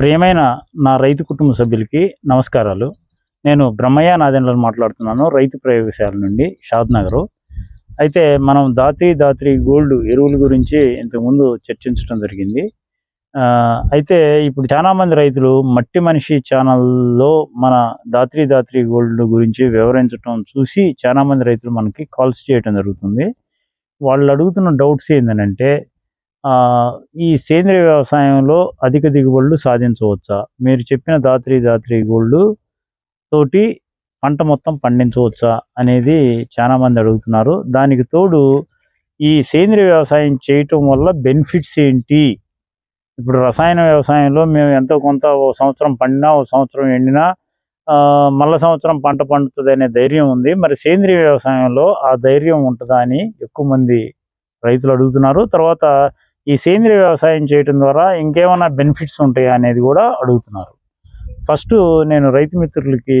ప్రియమైన నా రైతు కుటుంబ సభ్యులకి నమస్కారాలు. నేను బ్రహ్మయ్య నాదెండ్లను మాట్లాడుతున్నాను రైతు ప్రయోగశాల నుండి షాద్ నగరు. అయితే మనం దాత్రి దాత్రి గోల్డ్ ఎరువుల గురించి ఇంతకుముందు చర్చించడం జరిగింది. అయితే ఇప్పుడు చాలామంది రైతులు మట్టి మనిషి ఛానల్లో మన దాత్రి దాత్రి గోల్డ్ గురించి వివరించడం చూసి చాలామంది రైతులు మనకి కాల్స్ చేయడం జరుగుతుంది. వాళ్ళు అడుగుతున్న డౌట్స్ ఏంటంటే ఈ సేంద్రియ వ్యవసాయంలో అధిక దిగుబడులు సాధించవచ్చా? మీరు చెప్పిన దాత్రి దాత్రి గోల్డ్ తోటి పంట మొత్తం పండించవచ్చా? అనేది చాలా మంది అడుగుతున్నారు. దానికి తోడు ఈ సేంద్రియ వ్యవసాయం చేయటం వల్ల బెనిఫిట్స్ ఏంటి? ఇప్పుడు రసాయన వ్యవసాయంలో మేము ఎంతో కొంత ఓ సంవత్సరం పండినా ఓ సంవత్సరం ఎండినా మళ్ళా సంవత్సరం పంట పండుతుంది అనే ధైర్యం ఉంది. మరి సేంద్రియ వ్యవసాయంలో ఆ ధైర్యం ఉంటుందా అని ఎక్కువ మంది రైతులు అడుగుతున్నారు. తర్వాత ఈ సేంద్రియ వ్యవసాయం చేయటం ద్వారా ఇంకేమైనా బెనిఫిట్స్ ఉంటాయా అనేది కూడా అడుగుతున్నారు. ఫస్ట్ నేను రైతు మిత్రులకి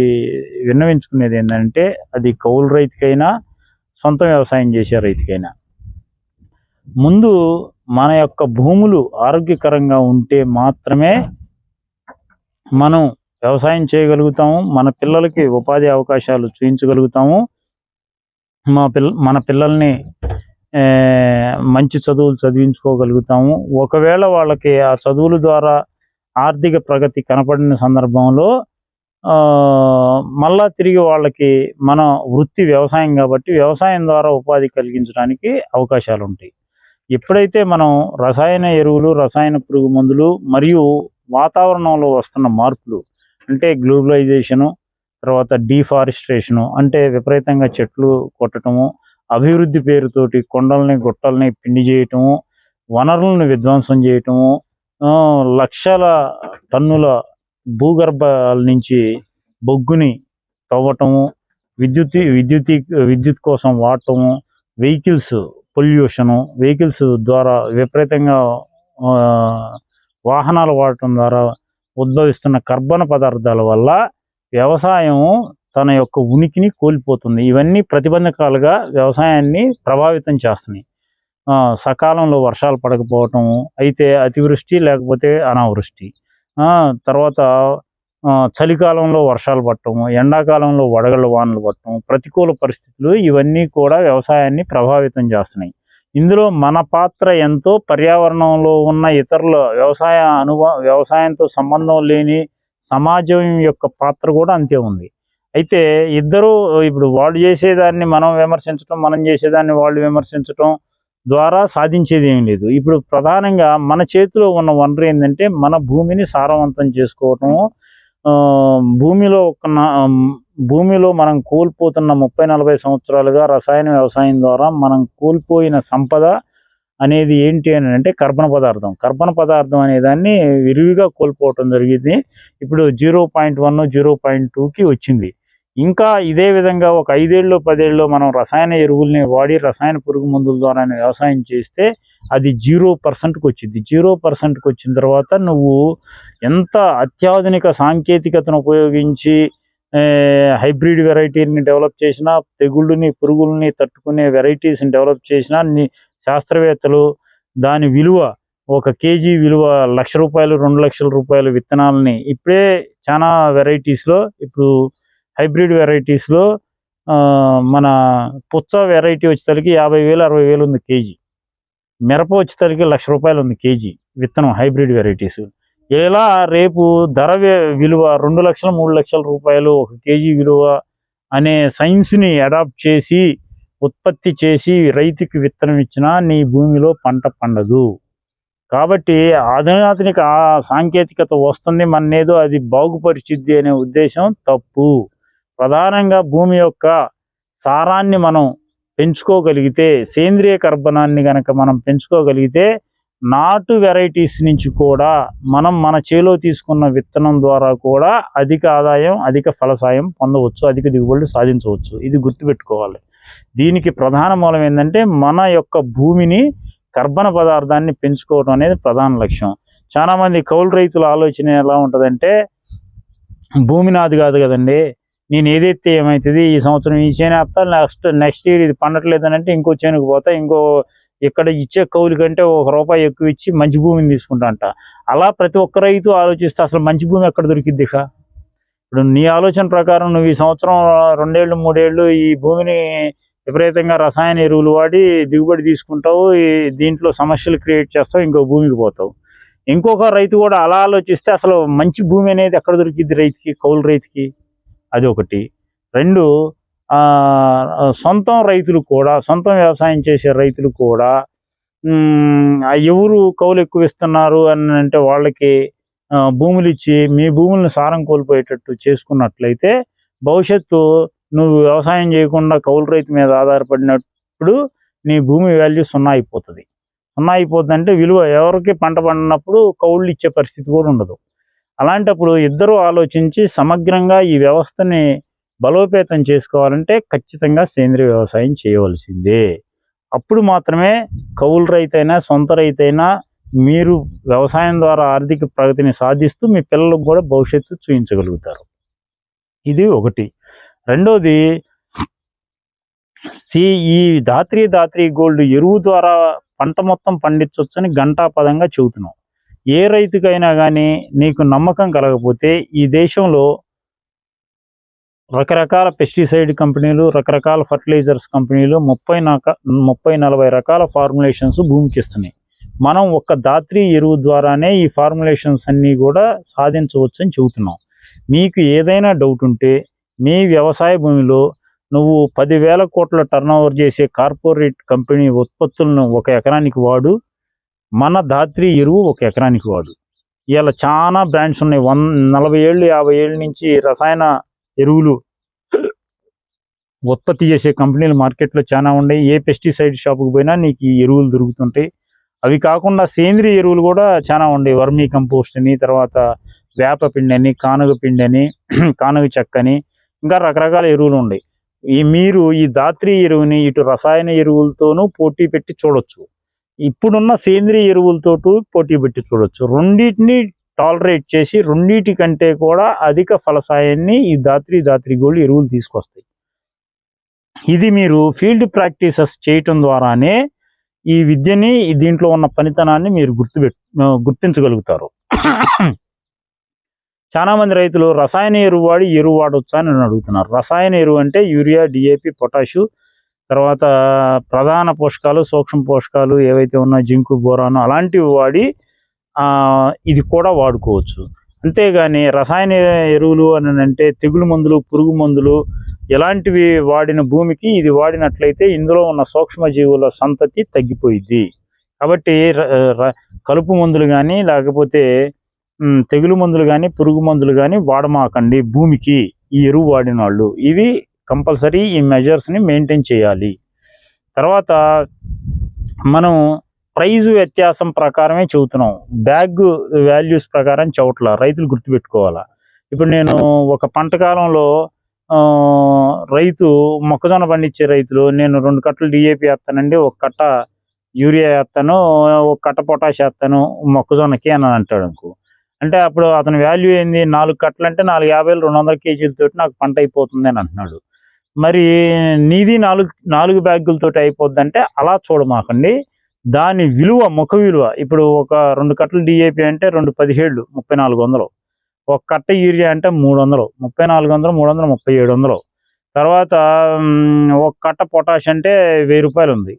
విన్నవించుకునేది ఏంటంటే అది కౌలు రైతుకైనా సొంత వ్యవసాయం చేసే రైతుకైనా. ముందు మన యొక్క భూములు ఆరోగ్యకరంగా ఉంటే మాత్రమే మనం వ్యవసాయం చేయగలుగుతాము మన పిల్లలకి ఉపాధి అవకాశాలు చూపించగలుగుతాము మా పిల్ల మన పిల్లల్ని మంచి చదువులు చదివించుకోగలుగుతాము. ఒకవేళ వాళ్ళకి ఆ చదువుల ద్వారా ఆర్థిక ప్రగతి కనపడిన సందర్భంలో ఆ, మళ్ళా తిరిగి వాళ్ళకి మన వృత్తి వ్యవసాయం కాబట్టి వ్యవసాయం ద్వారా ఉపాధి కలిగించడానికి అవకాశాలు ఉంటాయి ఎప్పుడైతే మనం రసాయన ఎరువులు రసాయన పురుగు మందులు మరియు వాతావరణంలో వస్తున్న మార్పులు అంటే గ్లోబలైజేషను తర్వాత డీఫారెస్ట్రేషను అంటే విపరీతంగా చెట్లు కొట్టడము అభివృద్ధి పేరుతోటి కొండల్ని గుట్టల్ని పిండి చేయటము వనరులను విధ్వంసం చేయటము లక్షల టన్నుల భూగర్భాల నుంచి బొగ్గుని తవ్వటము విద్యుత్ విద్యుత్ విద్యుత్ కోసం వాడటము వెహికల్స్ పొల్యూషను వెహికల్స్ ద్వారా విపరీతంగా వాహనాలు వాడటం ద్వారా ఉద్భవిస్తున్న కర్బన పదార్థాల వల్ల వ్యవసాయం తన యొక్క ఉనికిని కోల్పోతుంది. ఇవన్నీ ప్రతిబంధకాలుగా వ్యవసాయాన్ని ప్రభావితం చేస్తున్నాయి. సకాలంలో వర్షాలు పడకపోవటం అయితే అతివృష్టి లేకపోతే అనావృష్టి. తర్వాత చలికాలంలో వర్షాలు పడటము ఎండాకాలంలో వడగళ్ళ వానలు పట్టడం ప్రతికూల పరిస్థితులు ఇవన్నీ కూడా వ్యవసాయాన్ని ప్రభావితం చేస్తున్నాయి. ఇందులో మన పాత్ర ఎంతో పర్యావరణంలో ఉన్న ఇతరుల వ్యవసాయ అనుభవ వ్యవసాయంతో సంబంధం లేని సమాజం యొక్క పాత్ర కూడా అంతే ఉంది. అయితే ఇద్దరు ఇప్పుడు వాళ్ళు చేసేదాన్ని మనం విమర్శించటం మనం చేసేదాన్ని వాళ్ళు విమర్శించటం ద్వారా సాధించేది ఏం లేదు. ఇప్పుడు ప్రధానంగా మన చేతిలో ఉన్న వనరు ఏంటంటే మన భూమిని సారవంతం చేసుకోవటము భూమిలో ఒక భూమిలో మనం కోల్పోతున్న ముప్పై నలభై సంవత్సరాలుగా రసాయన వ్యవసాయం ద్వారా మనం కోల్పోయిన సంపద అనేది ఏంటి అని అంటే కర్బన పదార్థం. కర్బన పదార్థం అనే దాన్ని విరివిగా కోల్పోవటం జరిగింది. ఇప్పుడు zero point one zero point టూకి వచ్చింది. ఇంకా ఇదే విధంగా ఒక ఐదేళ్ళు పదేళ్ళు మనం రసాయన ఎరువుల్ని వాడి రసాయన పురుగు మందుల ద్వారా వ్యవసాయం చేస్తే అది జీరో పర్సెంట్కి వచ్చింది జీరో పర్సెంట్కి వచ్చిన తర్వాత నువ్వు ఎంత అత్యాధునిక సాంకేతికతను ఉపయోగించి హైబ్రిడ్ వెరైటీని డెవలప్ చేసినా తెగుళ్ళని పురుగుల్ని తట్టుకునే వెరైటీస్ని డెవలప్ చేసినా శాస్త్రవేత్తలు దాని విలువ ఒక కేజీ విలువ లక్ష రూపాయలు రెండు లక్షల రూపాయల విత్తనాలని ఇప్పుడే చాలా వెరైటీస్లో ఇప్పుడు హైబ్రిడ్ వెరైటీస్లో మన పుచ్చ వెరైటీ వచ్చేసరికి యాభై వేలు అరవై వేలు ఉంది కేజీ. మిరప వచ్చేసరికి లక్ష రూపాయలు ఉంది కేజీ విత్తనం హైబ్రిడ్ వెరైటీస్. ఇలా రేపు ధర విలువ రెండు లక్షల మూడు లక్షల రూపాయలు ఒక కేజీ విలువ అనే సైన్స్ని అడాప్ట్ చేసి ఉత్పత్తి చేసి రైతుకి విత్తనం ఇచ్చినా నీ భూమిలో పంట పండదు. కాబట్టి అధునాధునిక సాంకేతికత వస్తుంది మన్నేదో అది బాగుపరిచిద్ది అనే ఉద్దేశం తప్పు. ప్రధానంగా భూమి యొక్క సారాన్ని మనం పెంచుకోగలిగితే సేంద్రియ కర్బనాన్ని గనక మనం పెంచుకోగలిగితే నాటు వెరైటీస్ నుంచి కూడా మనం మన చేలో తీసుకున్న విత్తనం ద్వారా కూడా అధిక ఆదాయం అధిక ఫలసాయం పొందవచ్చు అధిక దిగుబడులు సాధించవచ్చు. ఇది గుర్తుపెట్టుకోవాలి. దీనికి ప్రధాన మూలం ఏంటంటే మన యొక్క భూమిని కర్బన పదార్థాన్ని పెంచుకోవడం అనేది ప్రధాన లక్ష్యం. చాలా మంది కౌలు రైతుల ఆలోచన ఎలా ఉంటుందంటే భూమి నాది కాదు కదండి నేను ఏదైతే ఏమవుతుంది ఈ సంవత్సరం ఈ చేను వేస్తా నెక్స్ట్ నెక్స్ట్ ఇయర్ ఇది పండట్లేదు అని అంటే ఇంకో చేనుకు పోతా ఇంకో ఇక్కడ ఇచ్చే కౌలు కంటే ఒక రూపాయి ఎక్కువ ఇచ్చి మంచి భూమిని తీసుకుంటా అంట అలా ప్రతి ఒక్క రైతు ఆలోచిస్తే అసలు మంచి భూమి ఎక్కడ దొరికిద్ది ఇప్పుడు నీ ఆలోచన ప్రకారం నువ్వు ఈ సంవత్సరం రెండేళ్ళు మూడేళ్ళు ఈ భూమిని విపరీతంగా రసాయన ఎరువులు వాడి దిగుబడి తీసుకుంటావు ఈ దీంట్లో సమస్యలు క్రియేట్ చేస్తావు ఇంకో భూమికి పోతావు. ఇంకొక రైతు కూడా అలా ఆలోచిస్తే అసలు మంచి భూమి అనేది ఎక్కడ దొరికిద్ది రైతుకి కౌలు రైతుకి? అది ఒకటి రెండు ఆ, సొంతం రైతులు కూడా సొంతం వ్యవసాయం చేసే రైతులు కూడా ఎవరు కౌలు ఎక్కువ ఇస్తున్నారు అని అంటే వాళ్ళకి భూములు ఇచ్చి మీ భూములను సారం కోల్పోయేటట్టు చేసుకున్నట్లయితే భవిష్యత్తు నువ్వు వ్యవసాయం చేయకుండా కౌలు రైతు మీద ఆధారపడినప్పుడు నీ భూమి వాల్యూ సున్నా అయిపోతుంది. సున్నా అయిపోతుంది అంటే విలువ ఎవరికి పంట పండినప్పుడు కౌళ్ళు ఇచ్చే పరిస్థితి కూడా ఉండదు. అలాంటప్పుడు ఇద్దరు ఆలోచించి సమగ్రంగా ఈ వ్యవస్థని బలోపేతం చేసుకోవాలంటే ఖచ్చితంగా సేంద్రియ వ్యవసాయం చేయవలసిందే. అప్పుడు మాత్రమే కౌలు రైతైనా సొంత రైతైనా మీరు వ్యవసాయం ద్వారా ఆర్థిక ప్రగతిని సాధిస్తూ మీ పిల్లలకు కూడా భవిష్యత్తు చూపించగలుగుతారు. ఇది ఒకటి. రెండోది సి ఈ దాత్రి దాత్రి గోల్డ్ ఎరువు ద్వారా పంట మొత్తం పండించవచ్చని గంటాపదంగా చెబుతున్నాం. ఏ రైతుకైనా కానీ నీకు నమ్మకం కలగకపోతే ఈ దేశంలో రకరకాల పెస్టిసైడ్ కంపెనీలు రకరకాల ఫర్టిలైజర్స్ కంపెనీలు ముప్పై నాక ముప్పై నలభై రకాల ఫార్ములేషన్స్ భూమికి ఇస్తున్నాయి మనం ఒక్క దాత్రి ఎరువు ద్వారానే ఈ ఫార్ములేషన్స్ అన్నీ కూడా సాధించవచ్చు అని చెబుతున్నాం. మీకు ఏదైనా డౌట్ ఉంటే మీ వ్యవసాయ భూమిలో నువ్వు పదివేల కోట్ల టర్న్ ఓవర్ చేసే కార్పొరేట్ కంపెనీ ఉత్పత్తులను ఒక ఎకరానికి వాడు మన దాత్రి ఎరువు ఒక ఎకరానికి వాడు. ఇలా చాలా బ్రాండ్స్ ఉన్నాయి. వన్ నలభై ఏళ్ళు యాభై ఏళ్ళ నుంచి రసాయన ఎరువులు ఉత్పత్తి చేసే కంపెనీలు మార్కెట్లో చాలా ఉన్నాయి. ఏ పెస్టిసైడ్ షాపుకి పోయినా నీకు ఈ ఎరువులు దొరుకుతుంటాయి. అవి కాకుండా సేంద్రియ ఎరువులు కూడా చాలా ఉన్నాయి. వర్మీ కంపోస్ట్ అని తర్వాత వేప పిండి అని కానుగ పిండి అని కానుగ చెక్క అని ఇంకా రకరకాల ఎరువులు ఉన్నాయి. ఈ మీరు ఈ దాత్రి ఎరువుని ఇటు రసాయన ఎరువులతోనూ పోటీ పెట్టి చూడొచ్చు. ఇప్పుడున్న సేంద్రియ ఎరువులతో పోటీ పెట్టి చూడొచ్చు. రెండింటిని టాలరేట్ చేసి రెండింటి కంటే కూడా అధిక ఫలసాయాన్ని ఈ దాత్రి దాత్రి గోళ్ళు ఎరువులు తీసుకొస్తాయి. ఇది మీరు ఫీల్డ్ ప్రాక్టీసెస్ చేయటం ద్వారానే ఈ విద్యని దీంట్లో ఉన్న పనితనాన్ని మీరు గుర్తుపెట్ గుర్తించగలుగుతారు. చాలా మంది రైతులు రసాయన ఎరువు వాడి ఎరువు వాడొచ్చా అని నన్ను అడుగుతున్నారు. రసాయన ఎరువు అంటే యూరియా డిఏపి పొటాషు తర్వాత ప్రధాన పోషకాలు సూక్ష్మ పోషకాలు ఏవైతే ఉన్నాయో జింకు బోరాను అలాంటివి వాడి ఆ, ఇది కూడా వాడుకోవచ్చు. అంతేగాని రసాయన ఎరువులు అని అంటే తెగులు మందులు పురుగు మందులు ఇలాంటివి వాడిన భూమికి ఇది వాడినట్లయితే ఇందులో ఉన్న సూక్ష్మజీవుల సంతతి తగ్గిపోయిద్ది. కాబట్టి కలుపు మందులు కానీ లేకపోతే తెగులు మందులు కానీ పురుగు మందులు కానీ వాడమాకండి భూమికి ఈ ఎరువు వాడిన వాళ్ళు ఇవి కంపల్సరీ ఈ మెజర్స్ని మెయింటైన్ చేయాలి. తర్వాత మనం ప్రైజ్ వ్యత్యాసం ప్రకారమే చెబుతున్నాం. బ్యాగ్ వాల్యూస్ ప్రకారం చవట్ల రైతులు గుర్తుపెట్టుకోవాలా. ఇప్పుడు నేను ఒక పంట కాలంలో ఆ, రైతు మొక్కజొన్న పండించే రైతులు నేను రెండు కట్టలు డిఏపి వేస్తానండి ఒక కట్ట యూరియా వేస్తాను ఒక కట్ట పొటాష్ వేస్తాను మొక్కజొన్నకి అని అంటాడు అనుకో అంటే అప్పుడు అతని వాల్యూ ఏంది? నాలుగు కట్టలు అంటే నాలుగు యాభై రెండు వందల కేజీలతో నాకు పంట అయిపోతుంది అని అంటున్నాడు. మరి నీది నాలుగు నాలుగు బ్యాగులతోటి అయిపోద్ది అంటే అలా చూడమాకండి. దాని విలువ ముఖ విలువ ఇప్పుడు ఒక రెండు కట్టలు డిఏపి అంటే రెండు పదిహేళ్ళు ముప్పై నాలుగు వందలు. ఒక కట్ట యూరియా అంటే మూడు వందలు ముప్పై నాలుగు వందలు మూడు వందలు ముప్పై ఏడు వందలు. తర్వాత ఒక కట్ట పొటాష్ అంటే వెయ్యి రూపాయలు ఉంది.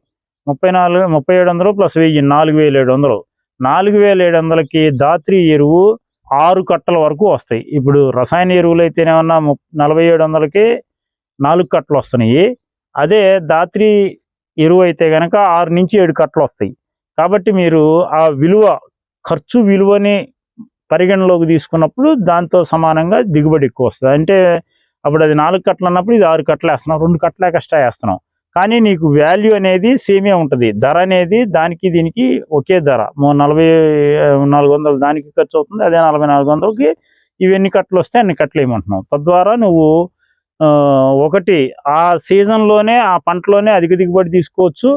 ముప్పై నాలుగు ముప్పై ఏడు వందలు ప్లస్ వెయ్యి నాలుగు వేల ఏడు వందలు. నాలుగు వేల ఏడు వందలకి దాత్రి ఎరువు ఆరు కట్టల వరకు వస్తాయి. ఇప్పుడు రసాయన ఎరువులు అయితేనేమన్నా ముప్ నలభై ఏడు వందలకి నాలుగు కట్టలు వస్తున్నాయి. అదే దాత్రి ఎరువు అయితే కనుక ఆరు నుంచి ఏడు కట్టలు వస్తాయి. కాబట్టి మీరు ఆ విలువ ఖర్చు విలువని పరిగణలోకి తీసుకున్నప్పుడు దాంతో సమానంగా దిగుబడి ఎక్కువ వస్తుంది. అంటే అప్పుడు అది నాలుగు కట్టలు అన్నప్పుడు ఇది ఆరు కట్టలు వేస్తున్నాం రెండు కట్టలే కష్టా వేస్తున్నాం. కానీ నీకు వాల్యూ అనేది సేమే ఉంటుంది. ధర అనేది దానికి దీనికి ఒకే ధర. మో- నలభై నాలుగు వందలు దానికి ఖర్చు అవుతుంది అదే నలభై నాలుగు వందలకి ఇవి ఎన్ని కట్టలు వస్తే అన్ని కట్టలు వేయమంటున్నావు తద్వారా నువ్వు ఒకటి ఆ సీజన్లోనే ఆ పంటలోనే అధిక దిగుబడి తీసుకోవచ్చు.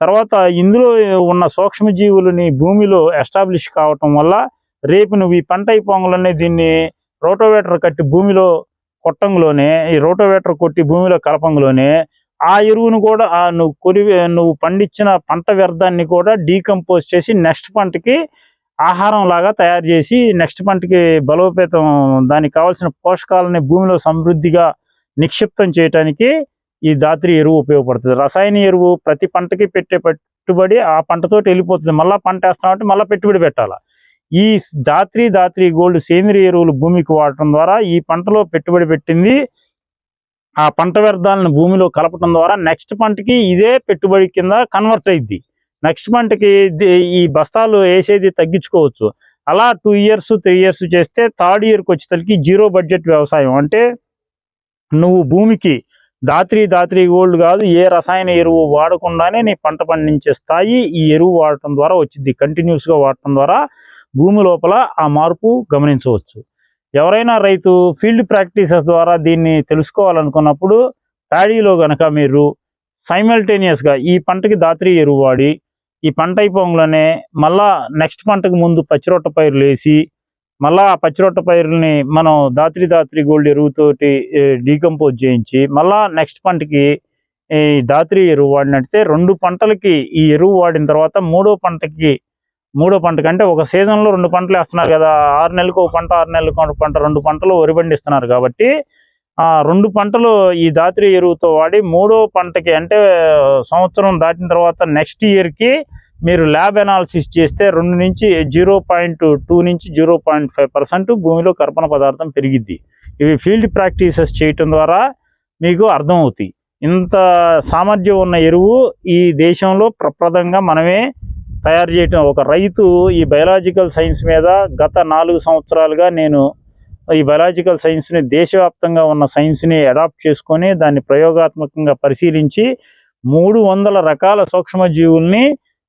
తర్వాత ఇందులో ఉన్న సూక్ష్మజీవులని భూమిలో ఎస్టాబ్లిష్ కావటం వల్ల రేపు నువ్వు ఈ పంట అయిపోగానే దీన్ని రోటోవేటర్ కట్టి భూమిలో కొట్టంలోనే ఈ రోటోవేటర్ కొట్టి భూమిలో కలపంలోనే ఆ ఎరువును కూడా ఆ నువ్వు కొరి నువ్వు పండించిన పంట వ్యర్థాన్ని కూడా డీకంపోజ్ చేసి నెక్స్ట్ పంటకి ఆహారం లాగా తయారు చేసి నెక్స్ట్ పంటకి బలోపేతం దానికి కావాల్సిన పోషకాలని భూమిలో సమృద్ధిగా నిక్షిప్తం చేయటానికి ఈ దాత్రి ఎరువు ఉపయోగపడుతుంది. రసాయన ఎరువు ప్రతి పంటకి పెట్టే పెట్టుబడి ఆ పంటతోటి వెళ్ళిపోతుంది. మళ్ళీ పంట వేస్తామంటే మళ్ళీ పెట్టుబడి పెట్టాలి? ఈ దాత్రి దాత్రి గోల్డ్ సేంద్రియ ఎరువులు భూమికి వాడటం ద్వారా ఈ పంటలో పెట్టుబడి పెట్టింది. ఆ పంట వ్యర్థాలను భూమిలో కలపటం ద్వారా నెక్స్ట్ పంటకి ఇదే పెట్టుబడి కింద కన్వర్ట్ అయింది నెక్స్ట్ పంటకి ఈ బస్తాలు వేసేది తగ్గించుకోవచ్చు. అలా టూ ఇయర్స్ త్రీ ఇయర్స్ చేస్తే థర్డ్ ఇయర్కి వచ్చేసరికి జీరో బడ్జెట్ వ్యవసాయం. అంటే నువ్వు భూమికి దాత్రి దాత్రి గోల్డ్ కాదు ఏ రసాయన ఎరువు వాడకుండానే నీ పంట పండించే స్థాయి ఈ ఎరువు వాడటం ద్వారా వచ్చింది. కంటిన్యూస్గా వాడటం ద్వారా భూమి లోపల ఆ మార్పు గమనించవచ్చు. ఎవరైనా రైతు ఫీల్డ్ ప్రాక్టీసెస్ ద్వారా దీన్ని తెలుసుకోవాలనుకున్నప్పుడు ప్యాడీలో కనుక మీరు సైమల్టేనియస్గా ఈ పంటకి దాత్రి ఎరువు వాడి ఈ పంట అయిపోగానే మళ్ళా నెక్స్ట్ పంటకు ముందు పచ్చిరొట్ట పైరులు వేసి మళ్ళా ఆ పచ్చిరొట్ట పైరుల్ని మనం దాత్రి దాత్రి గోల్డ్ ఎరువుతోటి డీకంపోజ్ చేయించి మళ్ళా నెక్స్ట్ పంటకి ఈ దాత్రి ఎరువు వాడినట్టే రెండు పంటలకి ఈ ఎరువు వాడిన తర్వాత మూడో పంటకి మూడో పంటకి అంటే ఒక సీజన్లో రెండు పంటలు వేస్తున్నారు కదా ఆరు నెలలకు ఒక పంట ఆరు నెలలకు ఒక పంట రెండు పంటలు వరి పండిస్తున్నారు కాబట్టి ఆ రెండు పంటలు ఈ దాత్రి ఎరువుతో వాడి మూడో పంటకి అంటే సంవత్సరం దాటిన తర్వాత నెక్స్ట్ ఇయర్కి మీరు ల్యాబ్ అనాలిసిస్ చేస్తే రెండు నుంచి జీరో పాయింట్ టూ నుంచి జీరో పాయింట్ ఫైవ్ పర్సెంట్ భూమిలో కర్బన పదార్థం పెరిగిద్ది. ఇవి ఫీల్డ్ ప్రాక్టీసెస్ చేయటం ద్వారా మీకు అర్థమవుతాయి. ఇంత సామర్థ్యం ఉన్న ఎరువు ఈ దేశంలో ప్రప్రదంగా మనమే తయారు చేయటం. ఒక రైతు ఈ బయలాజికల్ సైన్స్ మీద గత నాలుగు సంవత్సరాలుగా నేను ఈ బయలాజికల్ సైన్స్ని దేశవ్యాప్తంగా ఉన్న సైన్స్ని అడాప్ట్ చేసుకొని దాన్ని ప్రయోగాత్మకంగా పరిశీలించి మూడు వందల రకాల సూక్ష్మజీవుల్ని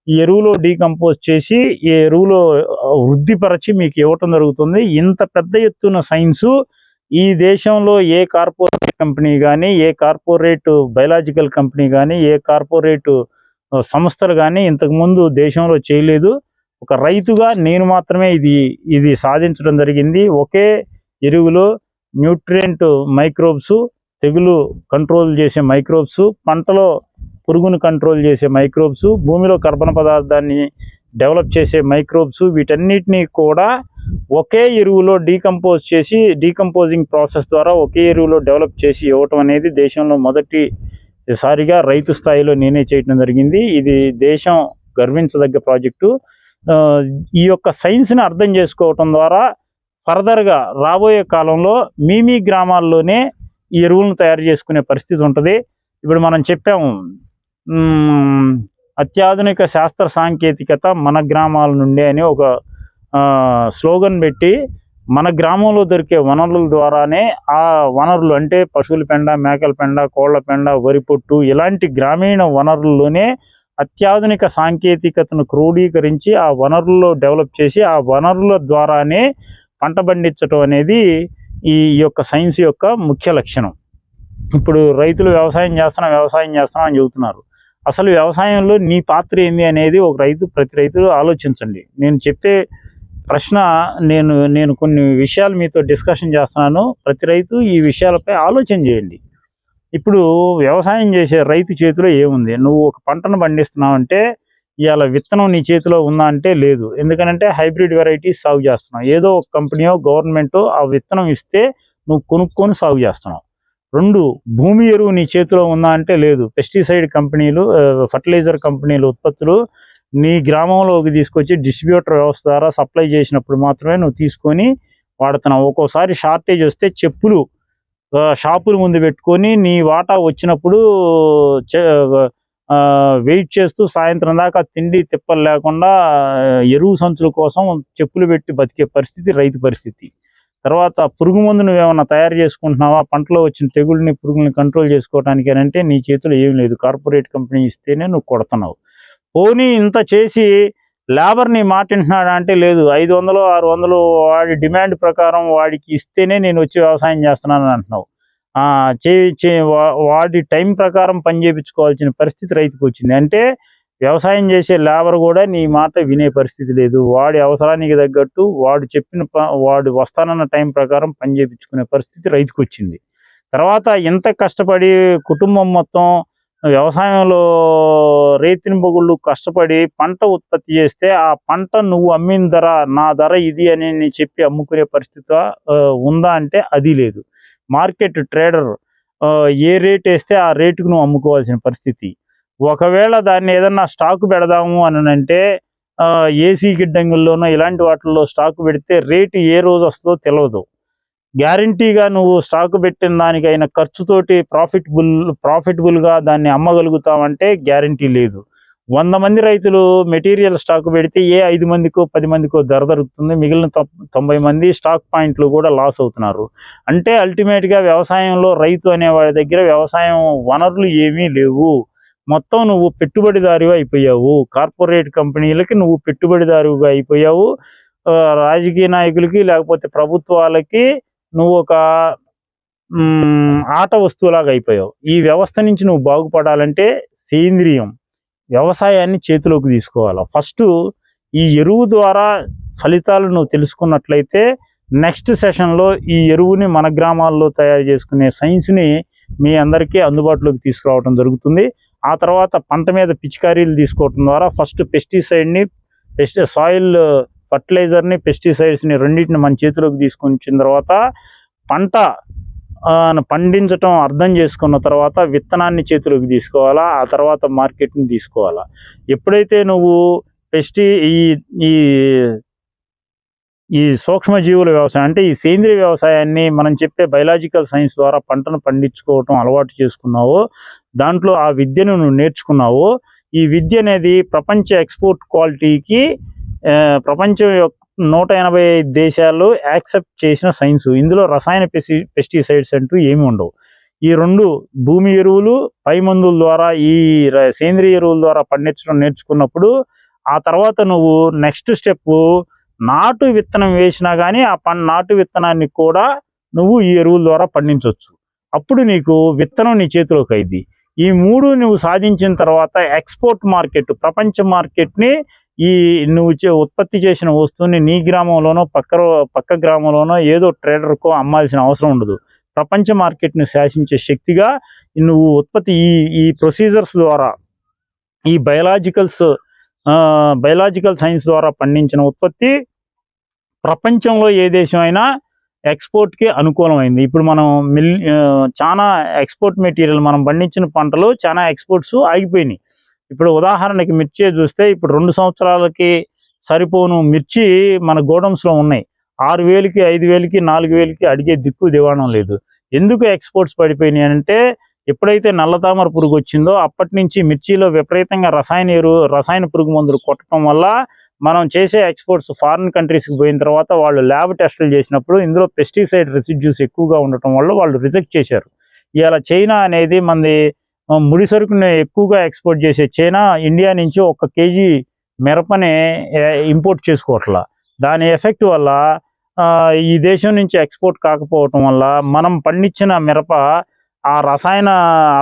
ఈ ఎరువులో డీకంపోజ్ చేసి ఈ ఎరువులో వృద్ధిపరచి మీకు ఇవ్వటం జరుగుతుంది. ఇంత పెద్ద ఎత్తున సైన్సు ఈ దేశంలో ఏ కార్పొరేట్ కంపెనీ కానీ ఏ కార్పొరేట్ బయలాజికల్ కంపెనీ కానీ ఏ కార్పొరేట్ సంస్థలు కానీ ఇంతకుముందు దేశంలో చేయలేదు. ఒక రైతుగా నేను మాత్రమే ఇది ఇది సాధించడం జరిగింది. ఒకే ఎరువులో న్యూట్రియంట్ మైక్రోబ్స్ తెగులు కంట్రోల్ చేసే మైక్రోబ్స్ పంటలో పురుగును కంట్రోల్ చేసే మైక్రోబ్స్ భూమిలో కర్బన పదార్థాన్ని డెవలప్ చేసే మైక్రోబ్స్ వీటన్నిటినీ కూడా ఒకే ఎరువులో డీకంపోజ్ చేసి డీకంపోజింగ్ ప్రాసెస్ ద్వారా ఒకే ఎరువులో డెవలప్ చేసి ఇవ్వటం అనేది దేశంలో మొదటి సారిగా రైతు స్థాయిలో నేనే చేయటం జరిగింది. ఇది దేశం గర్వించదగ్గ ప్రాజెక్టు. ఈ యొక్క సైన్స్ని అర్థం చేసుకోవటం ద్వారా ఫర్దర్గా రాబోయే కాలంలో మీ మీ గ్రామాల్లోనే ఈ ఎరువులను తయారు చేసుకునే పరిస్థితి ఉంటుంది. ఇప్పుడు మనం చెప్పాము అత్యాధునిక శాస్త్ర సాంకేతికత మన గ్రామాల నుండి అని ఒక స్లోగన్ పెట్టి మన గ్రామంలో దొరికే వనరుల ద్వారానే ఆ వనరులు అంటే పశువుల పెండ మేకల పెండ కోళ్ళ పెండ వరి పొట్టు ఇలాంటి గ్రామీణ వనరుల్లోనే అత్యాధునిక సాంకేతికతను క్రోడీకరించి ఆ వనరుల్లో డెవలప్ చేసి ఆ వనరుల ద్వారానే పంట పండించడం అనేది ఈ యొక్క సైన్స్ యొక్క ముఖ్య లక్షణం. ఇప్పుడు రైతులు వ్యవసాయం చేస్తున్నాం వ్యవసాయం చేస్తున్నాం అని చెబుతున్నారు. అసలు వ్యవసాయంలో నీ పాత్ర ఏంది అనేది ఒక రైతు ప్రతి రైతు ఆలోచించండి. నేను చెప్పే ప్రశ్న నేను నేను కొన్ని విషయాలు మీతో డిస్కషన్ చేస్తున్నాను. ప్రతి రైతు ఈ విషయాలపై ఆలోచన చేయండి. ఇప్పుడు వ్యవసాయం చేసే రైతు చేతిలో ఏముంది? నువ్వు ఒక పంటను పండిస్తున్నావు అంటే ఇవాళ విత్తనం నీ చేతిలో ఉందా అంటే లేదు. ఎందుకంటే హైబ్రిడ్ వెరైటీస్ సాగు చేస్తున్నావు. ఏదో ఒక కంపెనీయో గవర్నమెంటో ఆ విత్తనం ఇస్తే నువ్వు కొనుక్కొని సాగు చేస్తున్నావు. రెండు భూమి ఎరువు నీ చేతిలో ఉందా అంటే లేదు. పెస్టిసైడ్ కంపెనీలు ఫర్టిలైజర్ కంపెనీలు ఉత్పత్తులు నీ గ్రామంలోకి తీసుకొచ్చి డిస్ట్రిబ్యూటర్ వ్యవస్థ ద్వారా సప్లై చేసినప్పుడు మాత్రమే నువ్వు తీసుకొని వాడుతున్నావు. ఒక్కోసారి షార్టేజ్ వస్తే చెప్పులు షాపుల ముందు పెట్టుకొని నీ వాటా వచ్చినప్పుడు వెయిట్ చేస్తూ సాయంత్రం దాకా తిండి తిప్పలు లేకుండా ఎరువు సంచుల కోసం చెప్పులు పెట్టి బతికే పరిస్థితి రైతు పరిస్థితి. తర్వాత పురుగు మందు నువ్వేమన్నా తయారు చేసుకుంటున్నావా? పంటలో వచ్చిన తెగుళ్ళని పురుగుల్ని కంట్రోల్ చేసుకోవడానికి అని అంటే నీ చేతిలో ఏం లేదు. కార్పొరేట్ కంపెనీ ఇస్తేనే నువ్వు కొడుతున్నావు. పోనీ ఇంత చేసి లేబర్ నీ మాట వింటున్నాడా అంటే లేదు. ఐదు వందలు ఆరు వందలు వాడి డిమాండ్ ప్రకారం వాడికి ఇస్తేనే నేను వచ్చి వ్యవసాయం చేస్తున్నాను అంటున్నావు. చే వా- వాడి టైం ప్రకారం పని చేయించుకోవాల్సిన పరిస్థితి రైతుకు వచ్చింది. అంటే వ్యవసాయం చేసే లేబర్ కూడా నీ మాట వినే పరిస్థితి లేదు. వాడి అవసరానికి తగ్గట్టు వాడు చెప్పిన ప- వాడు వస్తానన్న టైం ప్రకారం పని చేయించుకునే పరిస్థితి రైతుకు వచ్చింది తర్వాత ఎంత కష్టపడి కుటుంబం మొత్తం వ్యవసాయంలో రైతుని బొగుళ్ళు కష్టపడి పంట ఉత్పత్తి చేస్తే ఆ పంట నువ్వు అమ్మిన ధర నా ధర ఇది అని నేను చెప్పి అమ్ముకునే పరిస్థితి ఉందా అంటే అది లేదు. మార్కెట్ ట్రేడర్ ఏ రేట్ వేస్తే ఆ రేటుకు నువ్వు అమ్ముకోవాల్సిన పరిస్థితి. ఒకవేళ దాన్ని ఏదన్నా స్టాక్ పెడదాము అని అంటే ఏసీ గిడ్డంగుల్లోనో ఇలాంటి వాటిల్లో స్టాక్ పెడితే రేటు ఏ రోజు వస్తుందో తెలియదు గ్యారంటీగా నువ్వు స్టాక్ పెట్టిన దానికైన ఖర్చుతోటి ప్రాఫిటబుల్ ప్రాఫిటబుల్గా దాన్ని అమ్మగలుగుతామంటే గ్యారంటీ లేదు. వంద మంది రైతులు మెటీరియల్ స్టాక్ పెడితే ఏ ఐదు మందికో పది మందికో ధర దొరుకుతుంది. మిగిలిన తొంభై మంది స్టాక్ పాయింట్లు కూడా లాస్ అవుతున్నారు. అంటే అల్టిమేట్గా వ్యవసాయంలో రైతు అనే వాడి దగ్గర వ్యవసాయం వనరులు ఏమీ లేవు. మొత్తం నువ్వు పెట్టుబడిదారుగా అయిపోయావు. కార్పొరేట్ కంపెనీలకి నువ్వు పెట్టుబడిదారుగా అయిపోయావు. రాజకీయ నాయకులకి లేకపోతే ప్రభుత్వాలకి నువ్వు ఒక ఆట వస్తువులాగా అయిపోయావు. ఈ వ్యవస్థ నుంచి నువ్వు బాగుపడాలంటే సేంద్రియం వ్యవసాయాన్ని చేతిలోకి తీసుకోవాలి. ఫస్ట్ ఈ ఎరువు ద్వారా ఫలితాలు నువ్వు తెలుసుకున్నట్లయితే నెక్స్ట్ సెషన్లో ఈ ఎరువుని మన గ్రామాల్లో తయారు చేసుకునే సైన్స్ని మీ అందరికీ అందుబాటులోకి తీసుకురావడం జరుగుతుంది. ఆ తర్వాత పంట మీద పిచికారీలు తీసుకోవటం ద్వారా ఫస్ట్ పెస్టిసైడ్ని పెస్టి సాయిల్ ఫర్టిలైజర్ని పెస్టిసైడ్స్ని రెండింటిని మన చేతిలోకి తీసుకొని తర్వాత పంట పండించటం అర్థం చేసుకున్న తర్వాత విత్తనాన్ని చేతిలోకి తీసుకోవాలా ఆ తర్వాత మార్కెట్ని తీసుకోవాలా. ఎప్పుడైతే నువ్వు పెస్టి ఈ ఈ ఈ సూక్ష్మజీవుల వ్యవసాయం అంటే ఈ సేంద్రియ వ్యవసాయాన్ని మనం చెప్పే బయలాజికల్ సైన్స్ ద్వారా పంటను పండించుకోవటం అలవాటు చేసుకున్నావో దాంట్లో ఆ విద్యను నువ్వు నేర్చుకున్నావో ఈ విద్య అనేది ప్రపంచ ఎక్స్పోర్ట్ క్వాలిటీకి ప్రపంచం యొక్క నూట ఎనభై ఐదు దేశాలు యాక్సెప్ట్ చేసిన సైన్స్. ఇందులో రసాయన పెస్టి పెస్టిసైడ్స్ అంటూ ఏమి ఉండవు. ఈ రెండు భూమి ఎరువులు పై మందుల ద్వారా ఈ సేంద్రియ ఎరువుల ద్వారా పండించడం నేర్చుకున్నప్పుడు ఆ తర్వాత నువ్వు నెక్స్ట్ స్టెప్ నాటు విత్తనం వేసినా కానీ ఆ పన్ నాటు విత్తనాన్ని కూడా నువ్వు ఈ ఎరువుల ద్వారా పండించవచ్చు అప్పుడు నీకు విత్తనం నీ చేతిలోకి అయింది ఈ మూడు నువ్వు సాధించిన తర్వాత ఎక్స్పోర్ట్ మార్కెట్ ప్రపంచ మార్కెట్ని ఈ నువ్వు చే- ఉత్పత్తి చేసిన వస్తువుని నీ గ్రామంలోనో పక్క పక్క గ్రామంలోనో ఏదో ట్రేడర్కో అమ్మాల్సిన అవసరం ఉండదు. ప్రపంచ మార్కెట్ని శాసించే శక్తిగా నువ్వు ఉత్పత్తి ఈ ఈ ప్రొసీజర్స్ ద్వారా ఈ బయలాజికల్స్ బయలాజికల్ సైన్స్ ద్వారా పండించిన ఉత్పత్తి ప్రపంచంలో ఏ దేశం అయినా ఎక్స్పోర్ట్కి అనుకూలమైంది. ఇప్పుడు మనం మిల్ చాలా ఎక్స్పోర్ట్ మెటీరియల్ మనం పండించిన పంటలు చాలా ఎక్స్పోర్ట్స్ ఆగిపోయినాయి. ఇప్పుడు ఉదాహరణకి మిర్చి చూస్తే ఇప్పుడు రెండు సంవత్సరాలకి సరిపోను మిర్చి మన గోడౌన్స్లో ఉన్నాయి. ఆరు వేలకి ఐదు వేలకి నాలుగు వేలకి అడిగే దిక్కు దివాణం లేదు. ఎందుకు ఎక్స్పోర్ట్స్ పడిపోయినాయి అంటే ఎప్పుడైతే నల్లతామర పురుగు వచ్చిందో అప్పటి నుంచి మిర్చిలో విపరీతంగా రసాయన ఎరువు రసాయన పురుగు మందులు కొట్టడం వల్ల మనం చేసే ఎక్స్పోర్ట్స్ ఫారిన్ కంట్రీస్కి పోయిన తర్వాత వాళ్ళు ల్యాబ్ టెస్టులు చేసినప్పుడు ఇందులో పెస్టిసైడ్ రెసిడ్యూస్ ఎక్కువగా ఉండటం వల్ల వాళ్ళు రిజెక్ట్ చేశారు. ఇలా చైనా అనేది మనది ముడి సరుకుని ఎక్కువగా ఎక్స్పోర్ట్ చేసే చైనా ఇండియా నుంచి ఒక కేజీ మిరపని ఇంపోర్ట్ చేసుకోవట్లా. దాని ఎఫెక్ట్ వల్ల ఈ దేశం నుంచి ఎక్స్పోర్ట్ కాకపోవటం వల్ల మనం పండించిన మిరప ఆ రసాయన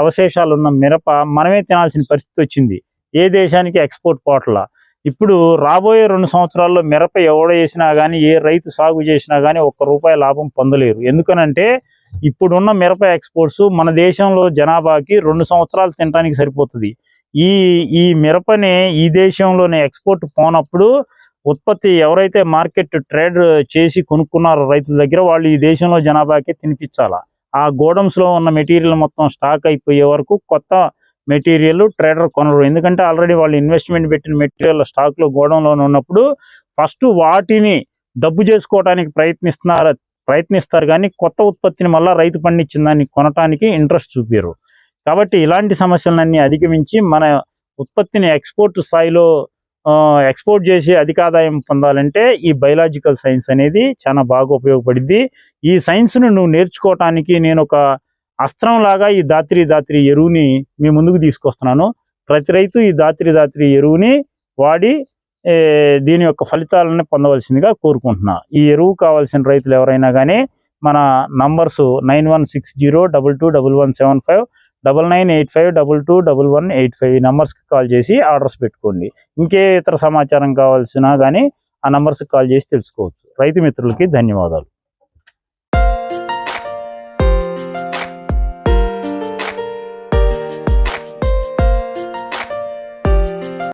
అవశేషాలు ఉన్న మిరప మనమే తినాల్సిన పరిస్థితి వచ్చింది. ఏ దేశానికి ఎక్స్పోర్ట్ పోవట్లా. ఇప్పుడు రాబోయే రెండు సంవత్సరాల్లో మిరప ఎవడ వేసినా కానీ ఏ రైతు సాగు చేసినా కానీ ఒక్క రూపాయి లాభం పొందలేరు. ఎందుకనంటే ఇప్పుడున్న మిరప ఎక్స్పోర్ట్స్ మన దేశంలో జనాభాకి రెండు సంవత్సరాలు తినడానికి సరిపోతుంది. ఈ ఈ మిరపని ఈ దేశంలోనే ఎక్స్పోర్ట్ పోనప్పుడు ఉత్పత్తి ఎవరైతే మార్కెట్ ట్రేడ్ చేసి కొనుక్కున్నారో రైతుల దగ్గర వాళ్ళు ఈ దేశంలో జనాభాకి తినిపించాలా. ఆ గోడమ్స్లో ఉన్న మెటీరియల్ మొత్తం స్టాక్ అయిపోయే వరకు కొత్త మెటీరియల్ ట్రేడర్ కొనరు. ఎందుకంటే ఆల్రెడీ వాళ్ళు ఇన్వెస్ట్మెంట్ పెట్టిన మెటీరియల్ స్టాక్లో గోడౌన్ ఉన్నప్పుడు ఫస్ట్ వాటిని డబ్బు చేసుకోవడానికి ప్రయత్నిస్తున్నారు ప్రయత్నిస్తారు కానీ కొత్త ఉత్పత్తిని మళ్ళీ రైతు పండించిన దాన్ని కొనటానికి ఇంట్రెస్ట్ చూపారు కాబట్టి ఇలాంటి సమస్యలన్నీ అధిగమించి మన ఉత్పత్తిని ఎక్స్పోర్ట్ స్థాయిలో ఎక్స్పోర్ట్ చేసి అధిక ఆదాయం పొందాలంటే ఈ బయలాజికల్ సైన్స్ అనేది చాలా బాగా ఉపయోగపడింది ఈ సైన్స్ను నువ్వు నేర్చుకోవటానికి నేను ఒక అస్త్రం లాగా ఈ దాత్రి దాత్రి ఎరువుని మీ ముందుకు తీసుకొస్తున్నాను. ప్రతి రైతు ఈ దాత్రి దాత్రి ఎరువుని వాడి దీని యొక్క ఫలితాలను పొందవలసిందిగా కోరుకుంటున్నా. ఈ ఎరువు కావాల్సిన రైతులు ఎవరైనా కానీ మన numbers nine one six zero double two double one seven five double nine eight five double two double one eight five ఈ నెంబర్స్కి కాల్ చేసి ఆర్డర్స్ పెట్టుకోండి. ఇంకే ఇతర సమాచారం కావాల్సినా కానీ ఆ నెంబర్స్కి కాల్ చేసి తెలుసుకోవచ్చు. రైతు మిత్రులకి ధన్యవాదాలు.